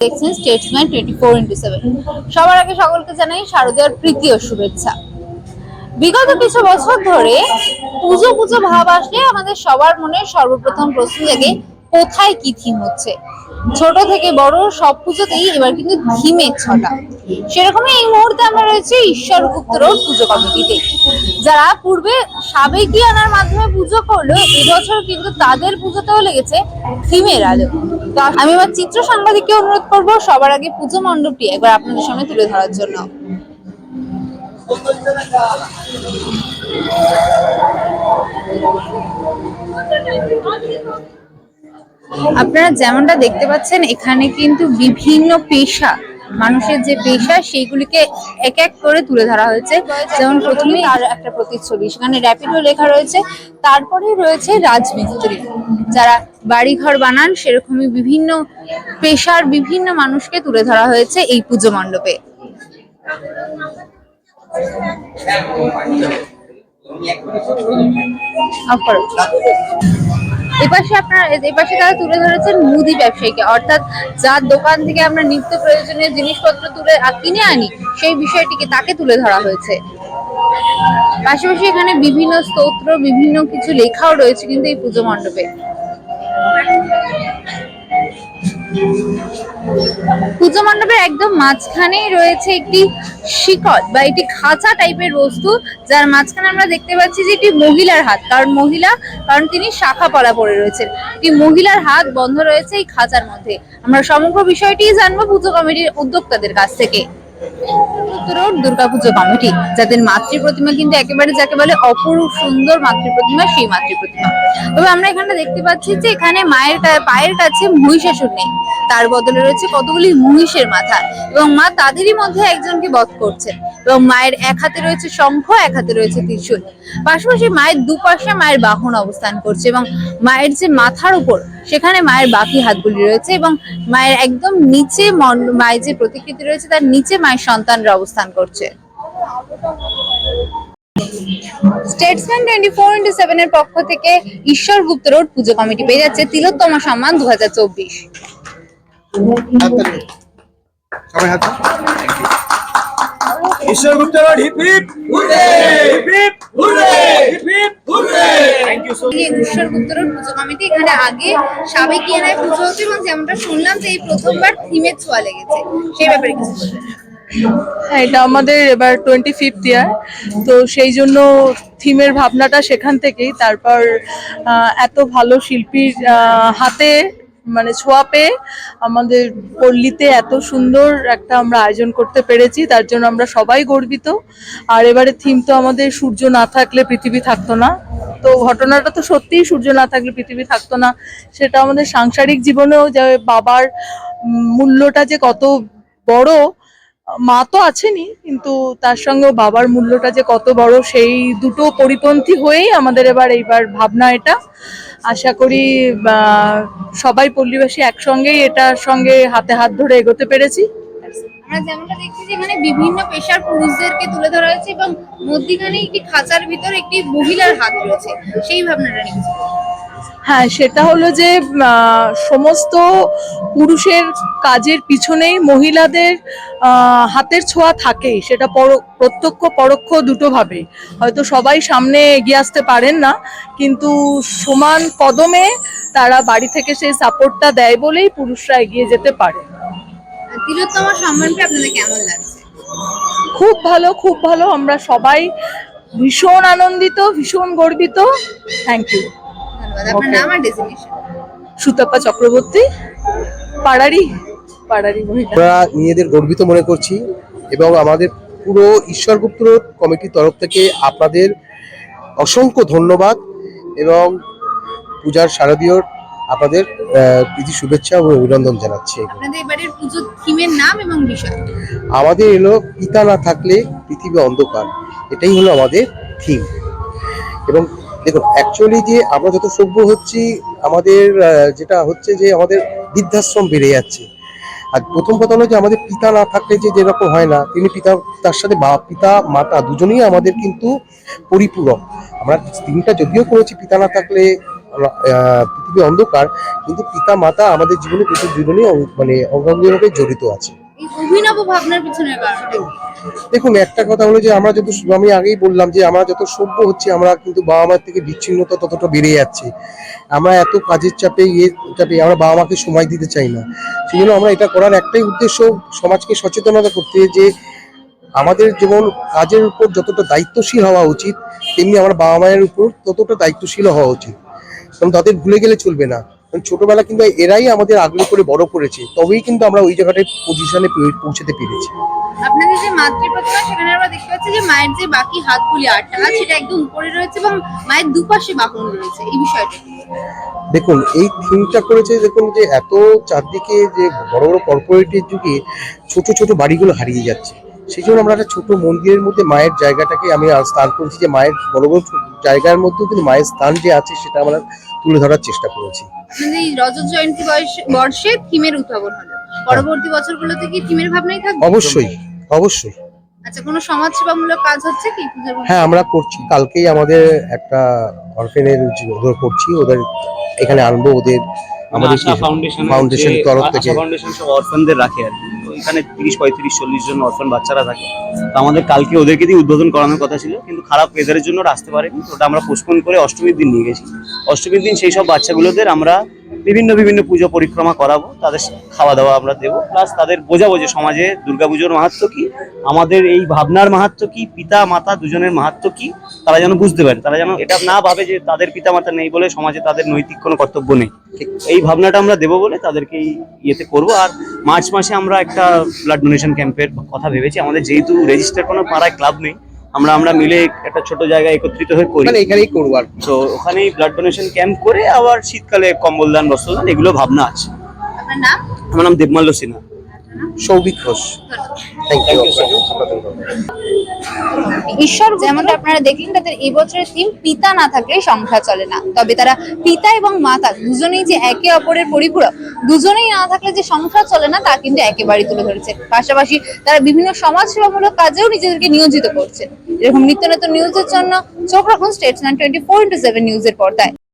দেখছেন Statesman twenty four into seven সবার আগে সকলকে জানাই শারদীয়ার প্রীতি ও শুভেচ্ছা। বিগত কিছু বছর ধরে পুজো পুজো ভাব আসলে আমাদের সবার মনে সর্বপ্রথম প্রশ্ন জাগে, কোথায় কি থিম হচ্ছে? ছোট থেকে বড় সব পুজোতেই এবার কিন্তু থিমের ছটা। সেরকমই এই মুহূর্তে আমরা রয়েছে ঈশ্বর গুপ্ত রোড পুজো কমিটিতে। যারা পূর্বে সাবেকি আনার মাধ্যমে পুজো করল, এবছর কিন্তু তাদের পুজোতেও লেগেছে থিমের আলো। আমি আমার চিত্র সাংবাদিককে অনুরোধ করব, সবার আগে পুজো মণ্ডপটি একবার আপনাদের সামনে তুলে ধরার জন্য। আপনারা যেমনটা দেখতে পাচ্ছেন এখানে কিন্তু বিভিন্ন পেশা মানুষের যে পেশা সেইগুলিকে এক এক করে তুলে ধরা হয়েছে। যেমন প্রথমেই আর একটা প্রতিচ্ছবি সেখানে র্যাপিডো লেখা রয়েছে তারপরে রয়েছে রাজমিস্ত্রি। যারা বাড়িঘর বানান সেরকমই বিভিন্ন পেশার বিভিন্ন মানুষকে তুলে ধরা হয়েছে এই পুজো মণ্ডপে। করো। এপাশে আপনার এপাশে তারা তুলে ধরেছেন মুদি ব্যবসায়ীকে। অর্থাৎ যার দোকান থেকে আমরা নিত্য প্রয়োজনীয় জিনিসপত্র তুলে কিনে আনি, সেই বিষয়টিকে তাকে তুলে ধরা হয়েছে। পাশাপাশি এখানে বিভিন্ন স্তোত্র, বিভিন্ন কিছু লেখাও রয়েছে কিন্তু এই পুজো মণ্ডপে। পুজো মণ্ডপের একদম মাঝখানেই রয়েছে একটি শিকট বা একটি খাঁচা টাইপের বস্তু, যার মাঝখানে আমরা দেখতে পাচ্ছি যে এটি মহিলার হাত। কারণ মহিলা, কারণ তিনি শাখা পলা পরে রয়েছেন। এটি মহিলার হাত বন্ধ রয়েছে এই খাঁচার মধ্যে। আমরা সমগ্র বিষয়টি জানব পুজো কমিটির উদ্যোক্তাদের কাছ থেকে। রোড দুর্গাপুজো কমিটি যাদের মাতৃ প্রতিমা কিন্তু একেবারে যাকে বলে অপরূপ সুন্দর মাতৃ প্রতিমা সেই মাতৃ প্রতিমা তবে আমরা এখানে দেখতে পাচ্ছি যে এখানে মায়ের পায়ের কাছে মহিষাসুর নেই। তার বদলে রয়েছে কতগুলি মহিষের মাথা এবং মা তাদেরই মধ্যে একজনকে বধ করছেন এবং মায়ের এক হাতে রয়েছে শঙ্খ, এক হাতে রয়েছে ত্রিশূল। পাশাপাশি মায়ের দুপাশে মায়ের বাহন অবস্থান করছে এবং মায়ের যে মাথার উপর সেখানে মায়ের বাকি হাতগুলি রয়েছে এবং মায়ের একদম নিচে মায়ের যে প্রতিকৃতি রয়েছে তার নিচে মায়ের সন্তানরা অবস্থান করছে Statesman twenty four into seven এর পক্ষ থেকে ঈশ্বর গুপ্ত রোড পুজো কমিটি পেয়ে যাচ্ছে তিলোত্তমা সম্মান দু হাজার চব্বিশ। Ishwar Gupta road hip hip hip hip hip hip Pujo committee এখানে আগে সাবেক এনায় পুজো হতো এবং যেমনটা শুনলাম যে এই প্রথমবার থিমের ছোঁয়া লেগেছে। সেই ব্যাপারে কিছু হ্যাঁ এটা আমাদের এবার টোয়েন্টি ফিফথ ইয়ার তো সেই জন্য থিমের ভাবনাটা সেখান থেকেই। তারপর এত ভালো শিল্পীর হাতে মানে ছোঁয়া পেয়ে আমাদের পল্লীতে এত সুন্দর একটা আমরা আয়োজন করতে পেরেছি, তার জন্য আমরা সবাই গর্বিত। আর এবারে থিম তো আমাদের সূর্য না থাকলে পৃথিবী থাকতো না। তো ঘটনাটা তো সত্যিই সূর্য না থাকলে পৃথিবী থাকতো না। সেটা আমাদের সাংসারিক জীবনেও যে বাবার মূল্যটা যে কত বড় মা তো আছেনই, কিন্তু তার সঙ্গে বাবার মূল্যটা যে কত বড় সেই দুটো পরিপন্থী হয়েই আমাদের এবার এইবার ভাবনা এটা। আশা করি সবাই পল্লীবাসী একসঙ্গেই এটার সঙ্গে হাতে হাত ধরে এগোতে পেরেছি। আমরা যেমনটা দেখছি যে এখানে বিভিন্ন পেশার পুরুষদেরকে তুলে ধরা হয়েছে এবং মধ্যিখানে একটি খাঁচার ভিতর একটি মহিলার হাত রয়েছে। সেই ভাবনাটা নিয়ে। কিছু বলুন। হ্যাঁ সেটা হলো যে সমস্ত পুরুষের কাজের পিছনেই মহিলাদের হাতের ছোঁয়া থাকেই। সেটা পরো- প্রত্যক্ষ পরোক্ষ দুটোভাবে হয়তো সবাই সামনে এগিয়ে আসতে পারেন না কিন্তু সমান কদমে তারা বাড়ি থেকে সেই সাপোর্টটা দেয় বলেই পুরুষরা এগিয়ে যেতে পারে। তিলোত্তমা সম্মানটা আপনাদের কেমন লাগছে? খুব ভালো খুব ভালো। আমরা সবাই ভীষণ আনন্দিত ভীষণ গর্বিত। থ্যাংক ইউ ধন্যবাদ। আপনার নাম আর ডেজিনেশন সুতপা চক্রবর্তী পাড়ারি পাড়ারি মহিলা। আমরা নিজেদের গর্বিত মনে করছি এবং আমাদের পুরো ঈশ্বরগুপ্ত কমিটির তরফ থেকে আপনাদের অসংখ্য ধন্যবাদ এবং পূজার শারদীয় আপনাদের প্রীতি শুভেচ্ছা ও অভিনন্দন জানাচ্ছি আপনাদের এবারের পুজোর থিমের নাম এবং বিষয়? আমাদের এলো পিতা না থাকলে পৃথিবী অন্ধকার। এটাই হলো আমাদের থিম এবং দেখুন অ্যাকচুয়ালি যে আমরা যত সভ্য হচ্ছি, আমাদের যেটা হচ্ছে যে আমাদের বৃদ্ধাশ্রম বেড়ে যাচ্ছে। আর প্রথম কথা হলো যে আমাদের পিতা না থাকলে যে যেরকম হয় না, তিনি পিতা, তার সাথে মা, পিতা, মাতা দুজনেই আমাদের কিন্তু পরিপূরক। আমরা তিনটা যদিও করেছি, পিতা না থাকলে পৃথিবী অন্ধকার, কিন্তু পিতা, মাতা আমাদের জীবনে প্রচুর জীবনে মানে অঙ্গাঙ্গিভাবে জড়িত আছে। অভিনব ভাবনার পিছনে দেখুন, একটা কথা হলো যে আমরা যত আমি আগেই বললাম যে আমরা যত সভ্য হচ্ছে, আমরা কিন্তু বাবা মার থেকে বিচ্ছিন্নতা ততটা বেড়ে যাচ্ছে। আমরা এত কাজের চাপে ইয়ে চাপে আমরা বাবা মাকে সময় দিতে চাই না। সেই জন্য আমরা এটা করার একটাই উদ্দেশ্য সমাজকে সচেতনতা করতে, যে আমাদের যেমন কাজের উপর যতটা দায়িত্বশীল হওয়া উচিত, তেমনি আমার বাবা মায়ের উপর ততটা দায়িত্বশীল হওয়া উচিত। কারণ তাদের ভুলে গেলে চলবে না। ছোটবেলা কিন্তু এরাই আমাদের আগ্রহ করে বড় করেছে তবেই কিন্তু আমরা ওই জায়গাটায় পজিশনে পৌঁছাতে পেরেছি। আপনাদের যে মাতৃ প্রতিমা সেখানে আমরা দেখতে পাচ্ছি যে মায়ের যে বাকি হাতগুলি আটটা সেটা একদম উপরে রয়েছে এবং মায়ের দুপাশে বাহন রয়েছে। এই বিষয়টা? দেখুন এই থিমটা করেছে দেখুন যে এত চারদিকে যে বড় বড় কর্পোরেটের যুগে ছোট ছোট বাড়িগুলো হারিয়ে যাচ্ছে। সেই জন্য আমরা একটা ছোট মন্দিরের মধ্যে মায়ের জায়গাটাকে আমি স্থান করেছি যে মায়ের বড় বড় জায়গার মধ্যেও কিন্তু মায়ের স্থান যে আছে সেটা আমরা তুলে ধরার চেষ্টা করেছি। এই রজত জয়ন্তী বর্ষে থিমের উদ্ভাবন হলো। পরবর্তী বছরগুলোতে কি থিমের ভাবনাই থাকবে? অবশ্যই অবশ্যই। আচ্ছা কোনো সমাজসেবামূলক কাজ হচ্ছে কি হ্যাঁ আমরা করছি। কালকেই আমাদের একটা অরফেনের ওদের করছি ওদের এখানে আনব ওদের আমাদের ফাউন্ডেশন ফাউন্ডেশন তরফ থেকে। ফাউন্ডেশন সব অরফানদের রাখে আর কি। এখানে তিরিশ, পঁয়ত্রিশ, চল্লিশ জন অরফান বাচ্চারা থাকে। তো আমাদের কালকে ওদেরকে দিয়ে উদ্বোধন করানোর কথা ছিল, কিন্তু খারাপ ওয়েদারের জন্য আসতে পারেনি। ওটা আমরা পোস্টপোন করে অষ্টমীর দিন নিয়ে গেছি। অষ্টমীর দিন সেই সব বাচ্চাগুলোদের আমরা বিভিন্ন বিভিন্ন পুজো পরিক্রমা করাবো, তাদের খাওয়া দাওয়া আমরা দেবো প্লাস তাদের বোঝাবো যে সমাজে দুর্গাপুজোর মাহাত্ম কি, আমাদের এই ভাবনার মাহাত্ম কি, পিতা, মাতা দুজনের মাহাত্ম কি, তারা যেন বুঝতে পারে, তারা যেন এটা না ভাবে যে তাদের পিতা মাতা নেই বলে সমাজে তাদের নৈতিক কোনো কর্তব্য নেই। এই ভাবনাটা আমরা দেবো বলে তাদেরকে এই ইয়েতে করব, আর মার্চ মাসে আমরা একটা ব্লাড ডোনেশন ক্যাম্পের কথা ভেবেছি, আমাদের যেহেতু রেজিস্টার কোনো পাড়ায় ক্লাব নেই আমরা আমরা মিলে একটা ছোট জায়গায় একত্রিত হয়ে করি। মানে এখানেই করব আর তো ওখানেই ব্লাড ডোনেশন ক্যাম্প করে আবার শীতকালে কম্বল দান বস্ত্র দান এগুলো ভাবনা আছে। আমার নাম? আমার নাম দেবমাল্য সিনহা। সৌভিক ঘোষ। ঈশ্বর যেমনটা আপনারা দেখলেন তাদের এই বছরের থিম পিতা না থাকলে সংসার চলে না। তবে তারা পিতা এবং মাতা দুজনেই যে একে অপরের পরিপূরক দুজনেই না থাকলে যে সংসার চলে না তা কিন্তু একেবারেই তুলে ধরেছে। পাশাপাশি তারা বিভিন্ন সমাজ সেবামূলক কাজেও নিজেদেরকে নিয়োজিত করছে। এরকম নিত্য নতুন নিউজের জন্য চোখ রাখুন States twenty four into seven নিউজের পর্দায়।